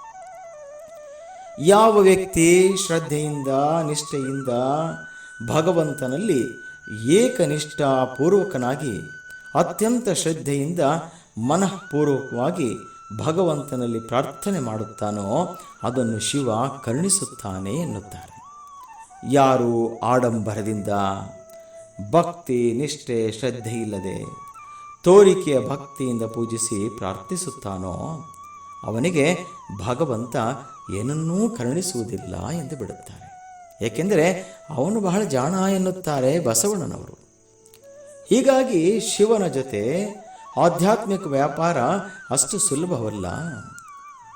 ಯಾವ ವ್ಯಕ್ತಿ ಶ್ರದ್ಧೆಯಿಂದ, ನಿಷ್ಠೆಯಿಂದ ಭಗವಂತನಲ್ಲಿ ಏಕನಿಷ್ಠಾಪೂರ್ವಕನಾಗಿ ಅತ್ಯಂತ ಶ್ರದ್ಧೆಯಿಂದ ಮನಃಪೂರ್ವಕವಾಗಿ ಭಗವಂತನಲ್ಲಿ ಪ್ರಾರ್ಥನೆ ಮಾಡುತ್ತಾನೋ ಅದನ್ನು ಶಿವ ಕರುಣಿಸುತ್ತಾನೆ ಎನ್ನುತ್ತಾರೆ. ಯಾರು ಆಡಂಬರದಿಂದ ಭಕ್ತಿ, ನಿಷ್ಠೆ, ಶ್ರದ್ಧೆ ಇಲ್ಲದೆ ತೋರಿಕೆಯ ಭಕ್ತಿಯಿಂದ ಪೂಜಿಸಿ ಪ್ರಾರ್ಥಿಸುತ್ತಾನೋ ಅವನಿಗೆ ಭಗವಂತ ಏನನ್ನೂ ಕರುಣಿಸುವುದಿಲ್ಲ ಎಂದು ಬಿಡುತ್ತಾರೆ. ಏಕೆಂದರೆ ಅವನು ಬಹಳ ಜಾಣ ಎನ್ನುತ್ತಾರೆ ಬಸವಣ್ಣನವರು. ಹೀಗಾಗಿ ಶಿವನ ಜೊತೆ ಆಧ್ಯಾತ್ಮಿಕ ವ್ಯಾಪಾರ ಅಷ್ಟು ಸುಲಭವಲ್ಲ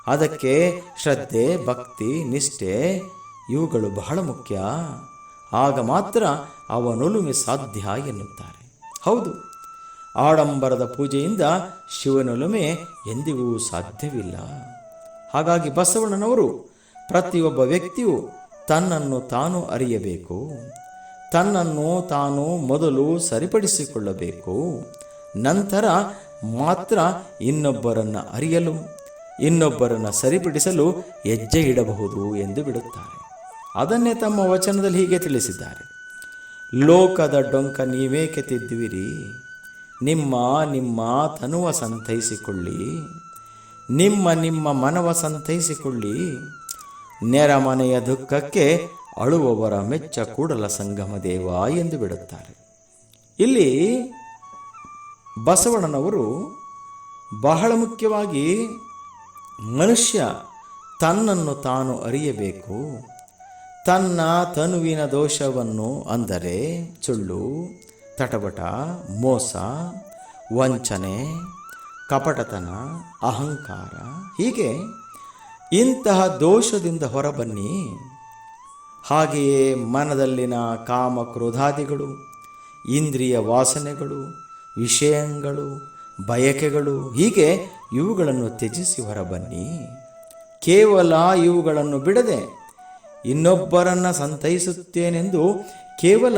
ಅದಕ್ಕೆ ಶ್ರದ್ಧೆ, ಭಕ್ತಿ, ನಿಷ್ಠೆ ಇವುಗಳು ಬಹಳ ಮುಖ್ಯ. ಆಗ ಮಾತ್ರ ಅವನೊಲುಮೆ ಸಾಧ್ಯ ಎನ್ನುತ್ತಾರೆ. ಹೌದು, ಆಡಂಬರದ ಪೂಜೆಯಿಂದ ಶಿವನೊಲುಮೆ ಎಂದಿಗೂ ಸಾಧ್ಯವಿಲ್ಲ. ಹಾಗಾಗಿ ಬಸವಣ್ಣನವರು ಪ್ರತಿಯೊಬ್ಬ ವ್ಯಕ್ತಿಯು ತನ್ನನ್ನು ತಾನು ಅರಿಯಬೇಕು, ತನ್ನನ್ನು ತಾನು ಮೊದಲು ಸರಿಪಡಿಸಿಕೊಳ್ಳಬೇಕು ನಂತರ ಮಾತ್ರ ಇನ್ನೊಬ್ಬರನ್ನು ಅರಿಯಲು, ಇನ್ನೊಬ್ಬರನ್ನು ಸರಿಪಡಿಸಲು ಹೆಜ್ಜೆ ಇಡಬಹುದು ಎಂದು ಬಿಡುತ್ತಾರೆ. ಅದನ್ನೇ ತಮ್ಮ ವಚನದಲ್ಲಿ ಹೀಗೆ ತಿಳಿಸಿದ್ದಾರೆ. ಲೋಕದ ಡೊಂಕ ನೀವೇಕೆ ತಿದ್ದುವಿರಿ? ನಿಮ್ಮ ನಿಮ್ಮ ತನುವ ಸಂತೈಸಿಕೊಳ್ಳಿ. ನಿಮ್ಮ ನಿಮ್ಮ ಮನವ ಸಂತೈಸಿಕೊಳ್ಳಿ. ನೆರಮನೆಯ ದುಃಖಕ್ಕೆ ಅಳುವವರ ಮೆಚ್ಚ ಕೂಡಲ ಸಂಗಮ ದೇವ ಎಂದು ಬಿಡುತ್ತಾರೆ. ಇಲ್ಲಿ ಬಸವಣ್ಣನವರು ಬಹಳ ಮುಖ್ಯವಾಗಿ ಮನುಷ್ಯ ತನ್ನನ್ನು ತಾನು ಅರಿಯಬೇಕು. ತನ್ನ ತನುವಿನ ದೋಷವನ್ನು ಅಂದರೆ ಸುಳ್ಳು ತಟಬಟ ಮೋಸ, ವಂಚನೆ, ಕಪಟತನ, ಅಹಂಕಾರ, ಹೀಗೆ ಇಂತಹ ದೋಷದಿಂದ ಹೊರಬನ್ನಿ. ಹಾಗೆಯೇ ಮನದಲ್ಲಿನ ಕಾಮ ಕ್ರೋಧಾದಿಗಳು ಇಂದ್ರಿಯ ವಾಸನೆಗಳು ವಿಷಯಗಳು, ಬಯಕೆಗಳು, ಹೀಗೆ ಇವುಗಳನ್ನು ತ್ಯಜಿಸಿ ಹೊರಬನ್ನಿ. ಕೇವಲ ಇವುಗಳನ್ನು ಬಿಡದೆ ಇನ್ನೊಬ್ಬರನ್ನು ಸಂತೈಸುತ್ತೇನೆಂದು ಕೇವಲ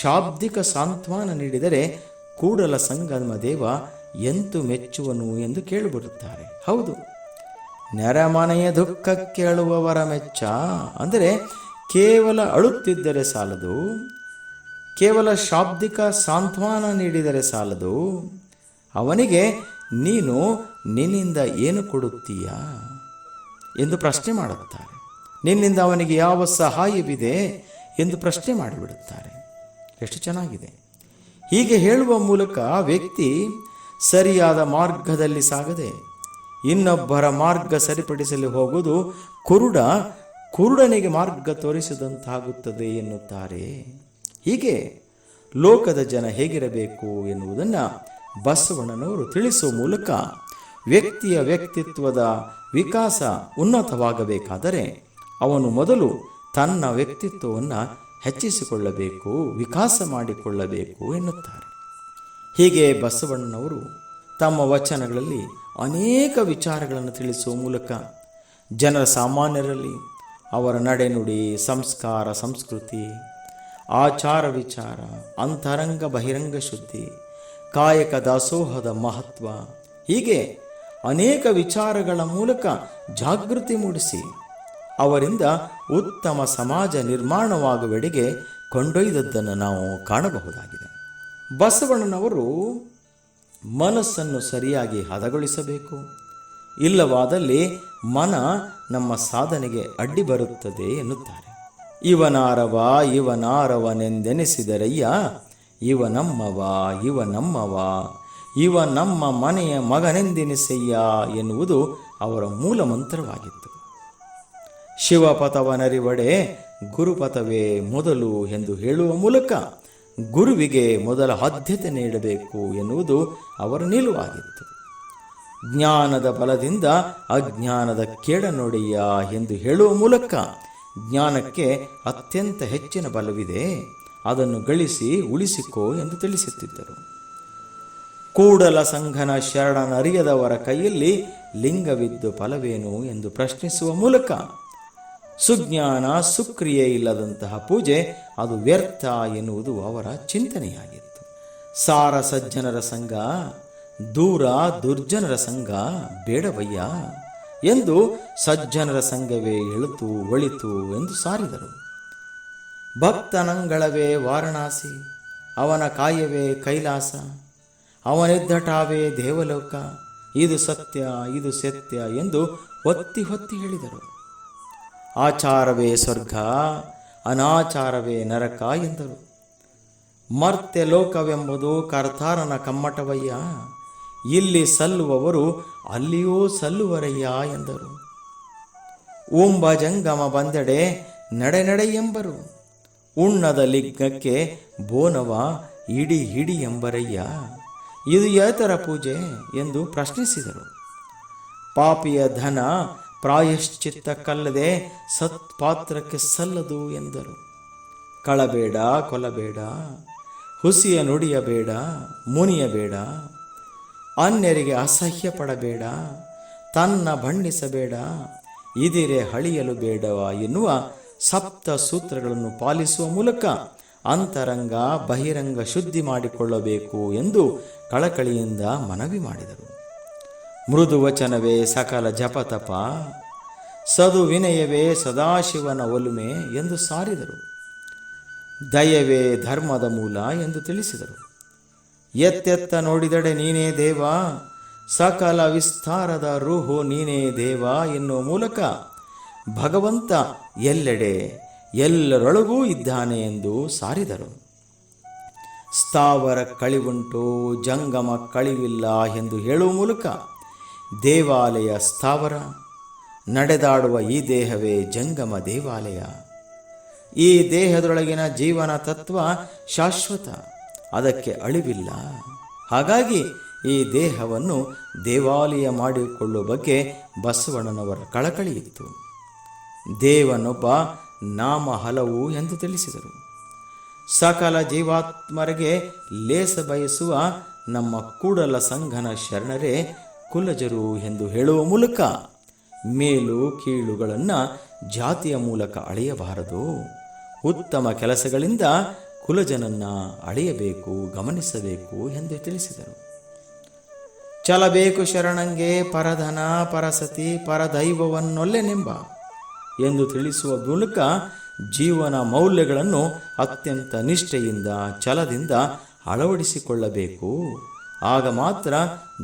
ಶಾಬ್ದಿಕ ಸಾಂತ್ವನ ನೀಡಿದರೆ ಕೂಡಲ ಸಂಗಮ ದೇವ ಎಂತು ಮೆಚ್ಚುವನು ಎಂದು ಕೇಳಿಬಿಡುತ್ತಾರೆ. ಹೌದು, ನೆರೆಮನೆಯ ದುಃಖ ಕೇಳುವವರ ಮೆಚ್ಚ. ಅಂದರೆ ಕೇವಲ ಅಳುತ್ತಿದ್ದರೆ ಸಾಲದು. ಕೇವಲ ಶಾಬ್ದಿಕ ಸಾಂತ್ವನ ನೀಡಿದರೆ ಸಾಲದು. ಅವನಿಗೆ, ನೀನು ನಿನ್ನಿಂದ ಏನು ಕೊಡುತ್ತೀಯಾ? ಎಂದು ಪ್ರಶ್ನೆ ಮಾಡುತ್ತಾರೆ. ನಿನ್ನಿಂದ ಅವನಿಗೆ ಯಾವ ಸಹಾಯವಿದೆ? ಎಂದು ಪ್ರಶ್ನೆ ಮಾಡಿಬಿಡುತ್ತಾರೆ. ಎಷ್ಟು ಚೆನ್ನಾಗಿದೆ. ಹೀಗೆ ಹೇಳುವ ಮೂಲಕ ವ್ಯಕ್ತಿ ಸರಿಯಾದ ಮಾರ್ಗದಲ್ಲಿ ಸಾಗದೆ, ಇನ್ನೊಬ್ಬರ ಮಾರ್ಗ ಸರಿಪಡಿಸಲು ಹೋಗುವುದು ಕುರುಡ, ಕುರುಡನಿಗೆ ಮಾರ್ಗ ತೋರಿಸಿದಂತಾಗುತ್ತದೆ ಎನ್ನುತ್ತಾರೆ. ಹೀಗೆ ಲೋಕದ ಜನ ಹೇಗಿರಬೇಕು ಎನ್ನುವುದನ್ನು ಬಸವಣ್ಣನವರು ತಿಳಿಸುವ ಮೂಲಕ ವ್ಯಕ್ತಿಯ ವ್ಯಕ್ತಿತ್ವದ ವಿಕಾಸ ಉನ್ನತವಾಗಬೇಕಾದರೆ ಅವನು ಮೊದಲು ತನ್ನ ವ್ಯಕ್ತಿತ್ವವನ್ನು ಹೆಚ್ಚಿಸಿಕೊಳ್ಳಬೇಕು, ವಿಕಾಸ ಮಾಡಿಕೊಳ್ಳಬೇಕು ಎನ್ನುತ್ತಾರೆ. ಹೀಗೆ ಬಸವಣ್ಣನವರು ತಮ್ಮ ವಚನಗಳಲ್ಲಿ ಅನೇಕ ವಿಚಾರಗಳನ್ನು ತಿಳಿಸುವ ಮೂಲಕ ಜನರ ಸಾಮಾನ್ಯರಲ್ಲಿ ಅವರ ನಡೆನುಡಿ, ಸಂಸ್ಕಾರ, ಸಂಸ್ಕೃತಿ ಆಚಾರ ವಿಚಾರ, ಅಂತರಂಗ ಬಹಿರಂಗ ಶುದ್ಧಿ, ಕಾಯಕ ದಾಸೋಹದ ಮಹತ್ವ. ಹೀಗೆ ಅನೇಕ ವಿಚಾರಗಳ ಮೂಲಕ ಜಾಗೃತಿ ಮೂಡಿಸಿ ಅವರಿಂದ ಉತ್ತಮ ಸಮಾಜ ನಿರ್ಮಾಣವಾಗುವೆಡೆಗೆ ಕೊಂಡೊಯ್ದದ್ದನ್ನು ನಾವು ಕಾಣಬಹುದಾಗಿದೆ. ಬಸವಣ್ಣನವರು ಮನಸ್ಸನ್ನು ಸರಿಯಾಗಿ ಹದಗೊಳಿಸಬೇಕು. ಇಲ್ಲವಾದಲ್ಲಿ ಮನ ನಮ್ಮ ಸಾಧನೆಗೆ ಅಡ್ಡಿ ಬರುತ್ತದೆ ಎನ್ನುತ್ತಾರೆ. ಇವನಾರವ, ಇವನಾರವನೆಂದೆನಿಸಿದರಯ್ಯ. ಇವ ಇವನಮ್ಮವ. ಇವ ನಮ್ಮ ಮನೆಯ ಮಗನೆಂದೆನಿಸಯ್ಯ ಎನ್ನುವುದು ಅವರ ಮೂಲ ಮಂತ್ರವಾಗಿತ್ತು. ಶಿವಪಥವನರಿವಡೆ ಗುರುಪಥವೇ ಮೊದಲು ಎಂದು ಹೇಳುವ ಮೂಲಕ ಗುರುವಿಗೆ ಮೊದಲ ಆದ್ಯತೆ ನೀಡಬೇಕು ಎನ್ನುವುದು ಅವರ ನಿಲುವಾಗಿತ್ತು. ಜ್ಞಾನದ ಬಲದಿಂದ ಅಜ್ಞಾನದ ಕೇಡನೊಡೆಯ ಎಂದು ಹೇಳುವ ಮೂಲಕ ಜ್ಞಾನಕ್ಕೆ ಅತ್ಯಂತ ಹೆಚ್ಚಿನ ಬಲವಿದೆ. ಅದನ್ನು ಗಳಿಸಿ, ಉಳಿಸಿಕೋ ಎಂದು ತಿಳಿಸುತ್ತಿದ್ದರು. ಕೂಡಲ ಸಂಘನ ಶರಣನರಿಯದವರ ಕೈಯಲ್ಲಿ ಲಿಂಗವಿದ್ದು ಫಲವೇನು ಎಂದು ಪ್ರಶ್ನಿಸುವ ಮೂಲಕ ಸುಜ್ಞಾನ, ಸುಕ್ರಿಯೆ ಇಲ್ಲದಂತಹ ಪೂಜೆ ಅದು ವ್ಯರ್ಥ ಎನ್ನುವುದು ಅವರ ಚಿಂತನೆಯಾಗಿತ್ತು. ಸಾರ ಸಜ್ಜನರ ಸಂಘ, ದೂರ ದುರ್ಜನರ ಸಂಘ ಬೇಡವಯ್ಯ. ಎಂದು ಸಜ್ಜನರ ಸಂಘವೇ ಎಳುತು ಒಳಿತು ಎಂದು ಸಾರಿದರು. ಭಕ್ತನಂಗಳವೇ ವಾರಣಾಸಿ, ಅವನ ಕಾಯವೇ ಕೈಲಾಸ, ಅವನಿದ್ದಟಾವೇ ದೇವಲೋಕ, ಇದು ಸತ್ಯ ಇದು ಸತ್ಯ ಎಂದು ಒತ್ತಿ ಹೊತ್ತಿ ಹೇಳಿದರು. ಆಚಾರವೇ ಸ್ವರ್ಗ, ಅನಾಚಾರವೇ ನರಕ ಎಂದರು. ಮರ್ತ್ಯ ಲೋಕವೆಂಬುದು ಕರ್ತಾರನ ಕಮ್ಮಟವಯ್ಯ. ಇಲ್ಲಿ ಸಲ್ಲುವವರು ಅಲ್ಲಿಯೂ ಸಲ್ಲುವರಯ್ಯ ಎಂದರು. ಓಂಬ ಜಂಗಮ ಬಂದೆಡೆ ನಡೆ ನಡೆ ಎಂಬರು. ಉಣ್ಣದ ಲಿಗ್ಗಕ್ಕೆ ಬೋನವ ಇಡಿ ಹಿಡಿ ಎಂಬರಯ್ಯ. ಇದು ಯಾತರ ಪೂಜೆ ಎಂದು ಪ್ರಶ್ನಿಸಿದರು. ಪಾಪಿಯ ಧನ ಪ್ರಾಯಶ್ಚಿತ್ತಕ್ಕಲ್ಲದೆ ಸತ್ಪಾತ್ರಕ್ಕೆ ಸಲ್ಲದು ಎಂದರು. ಕಳಬೇಡ ಕೊಲಬೇಡ ಹುಸಿಯ ನುಡಿಯಬೇಡ, ಮುನಿಯಬೇಡ ಅನ್ಯರಿಗೆ ಅಸಹ್ಯ ಪಡಬೇಡ ತನ್ನ ಬಣ್ಣಿಸಬೇಡ, ಇದಿರೆ ಹಳಿಯಲು ಬೇಡವ ಎನ್ನುವ ಸಪ್ತ ಸೂತ್ರಗಳನ್ನು ಪಾಲಿಸುವ ಮೂಲಕ ಅಂತರಂಗ ಬಹಿರಂಗ ಶುದ್ಧಿ ಮಾಡಿಕೊಳ್ಳಬೇಕು ಎಂದು ಕಳಕಳಿಯಿಂದ ಮನವಿ ಮಾಡಿದರು. ಮೃದು ವಚನವೇ ಸಕಲ ಜಪತಪ ಸದು ವಿನಯವೇ ಸದಾಶಿವನ ಒಲುಮೆ ಎಂದು ಸಾರಿದರು. ದಯವೇ ಧರ್ಮದ ಮೂಲ ಎಂದು ತಿಳಿಸಿದರು. ಎತ್ತೆತ್ತ ನೋಡಿದಡೆ ನೀನೇ ದೇವ, ಸಕಲ ವಿಸ್ತಾರದ ರೂಹು ನೀನೇ ದೇವ ಎನ್ನುವ ಮೂಲಕ ಭಗವಂತ ಎಲ್ಲೆಡೆ ಎಲ್ಲರೊಳಗೂ ಇದ್ದಾನೆ ಎಂದು ಸಾರಿದರು. ಸ್ಥಾವರ ಕಳಿವುಂಟು, ಜಂಗಮ ಕಳಿವಿಲ್ಲ ಎಂದು ಹೇಳುವ ಮೂಲಕ ದೇವಾಲಯ ಸ್ಥಾವರ, ನಡೆದಾಡುವ ಈ ದೇಹವೇ ಜಂಗಮ ದೇವಾಲಯ. ಈ ದೇಹದೊಳಗಿನ ಜೀವನ ತತ್ವ ಶಾಶ್ವತ. ಅದಕ್ಕೆ ಅಳಿವಿಲ್ಲ. ಹಾಗಾಗಿ ಈ ದೇಹವನ್ನು ದೇವಾಲಯ ಮಾಡಿಕೊಳ್ಳುವ ಬಗ್ಗೆ ಬಸವಣ್ಣನವರ ಕಳಕಳಿ ಇತ್ತು. ದೇವನೊಬ್ಬ ನಾಮ ಹಲವು ಎಂದು ತಿಳಿಸಿದರು. ಸಕಲ ಜೀವಾತ್ಮರಿಗೆ ಲೇಸ ಬಯಸುವ ನಮ್ಮ ಕೂಡಲ ಸಂಘನ ಶರಣರೇ ಕುಲಜರು ಎಂದು ಹೇಳುವ ಮೂಲಕ ಮೇಲು ಕೀಳುಗಳನ್ನು ಜಾತಿಯ ಮೂಲಕ ಅಳೆಯಬಾರದು. ಉತ್ತಮ ಕೆಲಸಗಳಿಂದ ಕುಲಜನನ್ನ ಅಳೆಯಬೇಕು, ಗಮನಿಸಬೇಕು ಎಂದು ತಿಳಿಸಿದರು. ಚಲಬೇಕು ಶರಣಂಗೆ ಪರಧನ, ಪರಸತಿ ಪರದೈವವನ್ನೊಲ್ಲೆನೆಂಬ ಎಂದು ತಿಳಿಸುವ ಮೂಲಕ ಜೀವನ ಮೌಲ್ಯಗಳನ್ನು ಅತ್ಯಂತ ನಿಷ್ಠೆಯಿಂದ, ಛಲದಿಂದ ಅಳವಡಿಸಿಕೊಳ್ಳಬೇಕು. ಆಗ ಮಾತ್ರ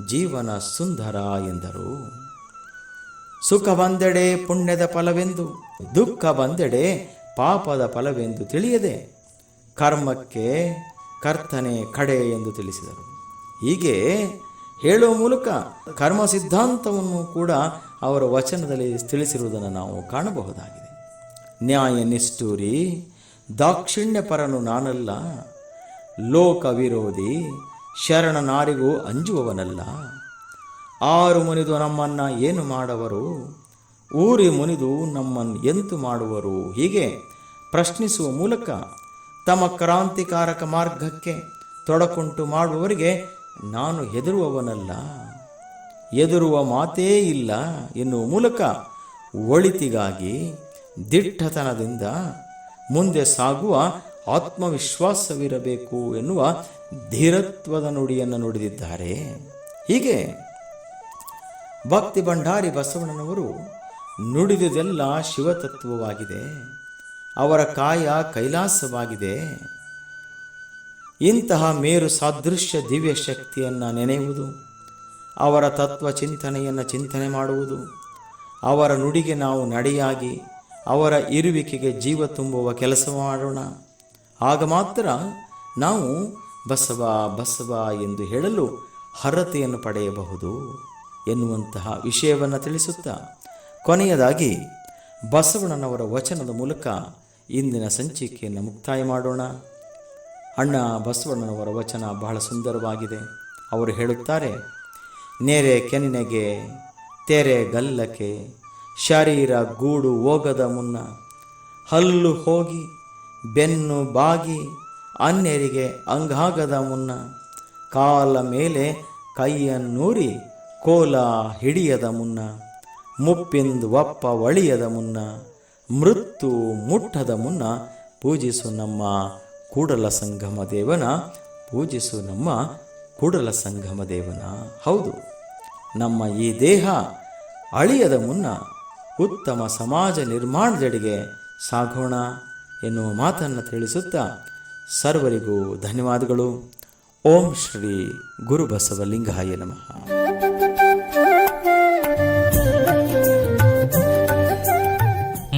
ಜೀವನ ಸುಂದರ ಎಂದರು. ಸುಖ ಬಂದೆಡೆ ಪುಣ್ಯದ ಫಲವೆಂದು, ದುಃಖ ಬಂದೆಡೆ ಪಾಪದ ಫಲವೆಂದು ತಿಳಿಯದೆ ಕರ್ಮಕ್ಕೆ ಕರ್ತನೆ ಕಡೆ ಎಂದು ತಿಳಿಸಿದರು. ಹೀಗೆ ಹೇಳುವ ಮೂಲಕ ಕರ್ಮ ಸಿದ್ಧಾಂತವನ್ನು ಕೂಡ ಅವರ ವಚನದಲ್ಲಿ ತಿಳಿಸಿರುವುದನ್ನು ನಾವು ಕಾಣಬಹುದಾಗಿದೆ. ನ್ಯಾಯ ನಿಷ್ಠೂರಿ ದಾಕ್ಷಿಣ್ಯಪರನು ನಾನಲ್ಲ, ಲೋಕ ವಿರೋಧಿ ಶರಣನಾರಿಗೂ ಅಂಜುವವನಲ್ಲ. ಆರು ಮುನಿದು ನಮ್ಮನ್ನು ಏನು ಮಾಡವರು? ಊರಿ ಮುನಿದು ನಮ್ಮನ್ನು ಎಂತು ಮಾಡುವರು? ಹೀಗೆ ಪ್ರಶ್ನಿಸುವ ಮೂಲಕ ತಮ್ಮ ಕ್ರಾಂತಿಕಾರಕ ಮಾರ್ಗಕ್ಕೆ ತೊಡಕುಂಟು ಮಾಡುವವರಿಗೆ ನಾನು ಹೆದರುವವನಲ್ಲ. ಎದುರುವ ಮಾತೇ ಇಲ್ಲ ಎನ್ನುವ ಮೂಲಕ ಒಳಿತಿಗಾಗಿ ದಿಟ್ಟತನದಿಂದ ಮುಂದೆ ಸಾಗುವ ಆತ್ಮವಿಶ್ವಾಸವಿರಬೇಕು ಎನ್ನುವ ಧೀರತ್ವದ ನುಡಿಯನ್ನು ನುಡಿದಿದ್ದಾರೆ. ಹೀಗೆ ಭಕ್ತಿ ಭಂಡಾರಿ ಬಸವಣ್ಣನವರು ನುಡಿದುದೆಲ್ಲ ಶಿವತತ್ವವಾಗಿದೆ. ಅವರ ಕಾಯ ಕೈಲಾಸವಾಗಿದೆ. ಇಂತಹ ಮೇರು ಸಾದೃಶ್ಯ ದಿವ್ಯ ಶಕ್ತಿಯನ್ನು ನೆನೆಯುವುದು, ಅವರ ತತ್ವ ಚಿಂತನೆಯನ್ನು ಚಿಂತನೆ ಮಾಡುವುದು, ಅವರ ನುಡಿಗೆ ನಾವು ನಡೆಯಾಗಿ, ಅವರ ಇರುವಿಕೆಗೆ ಜೀವ ತುಂಬುವ ಕೆಲಸ ಮಾಡೋಣ. ಆಗ ಮಾತ್ರ ನಾವು ಬಸವ ಬಸವ ಎಂದು ಹೇಳಲು ಅರ್ಹತೆಯನ್ನು ಪಡೆಯಬಹುದು ಎನ್ನುವಂತಹ ವಿಷಯವನ್ನು ತಿಳಿಸುತ್ತಾ, ಕೊನೆಯದಾಗಿ ಬಸವಣ್ಣನವರ ವಚನದ ಮೂಲಕ ಇಂದಿನ ಸಂಚಿಕೆಯನ್ನು ಮುಕ್ತಾಯ ಮಾಡೋಣ. ಅಣ್ಣ ಬಸವಣ್ಣನವರ ವಚನ ಬಹಳ ಸುಂದರವಾಗಿದೆ. ಅವರು ಹೇಳುತ್ತಾರೆ, ನೇರೆ ಕೆನ್ನೆಗೆ, ತೆರೆ ಗಲ್ಲಕ್ಕೆ, ಶರೀರ ಗೂಡು ಹೋಗದ ಮುನ್ನ, ಹಲ್ಲು ಹೋಗಿ, ಬೆನ್ನು ಬಾಗಿ ಅನ್ಯರಿಗೆ ಅಂಗಾಗದ ಮುನ್ನ, ಕಾಲ ಮೇಲೆ ಕೈಯನ್ನೂರಿ, ಕೋಲ ಹಿಡಿಯದ ಮುನ್ನ, ಮುಪ್ಪಿಂದು ಒಪ್ಪ ಒಳಿಯದ ಮುನ್ನ ಮೃತ್ಯು ಮುಟ್ಟದ ಮುನ್ನ ಪೂಜಿಸು ನಮ್ಮ ಕೂಡಲ ಸಂಗಮ ದೇವನ, ಪೂಜಿಸು ನಮ್ಮ ಕೂಡಲ ಸಂಗಮ ದೇವನ. ಹೌದು, ನಮ್ಮ ಈ ದೇಹ ಅಳಿಯದ ಮುನ್ನ ಉತ್ತಮ ಸಮಾಜ ನಿರ್ಮಾಣದೆಡೆಗೆ ಸಾಗೋಣ ಎನ್ನುವ ಮಾತನ್ನು ತಿಳಿಸುತ್ತಾ ಸರ್ವರಿಗೂ ಧನ್ಯವಾದಗಳು. ಓಂ ಶ್ರೀ ಗುರುಬಸವಲಿಂಗಾಯ ನಮಃ.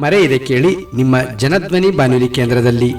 ಮರೆಯದೆ ಕೇಳಿ ನಿಮ್ಮ ಜನಧ್ವನಿ ಬಾನುಲಿ ಕೇಂದ್ರದಲ್ಲಿ.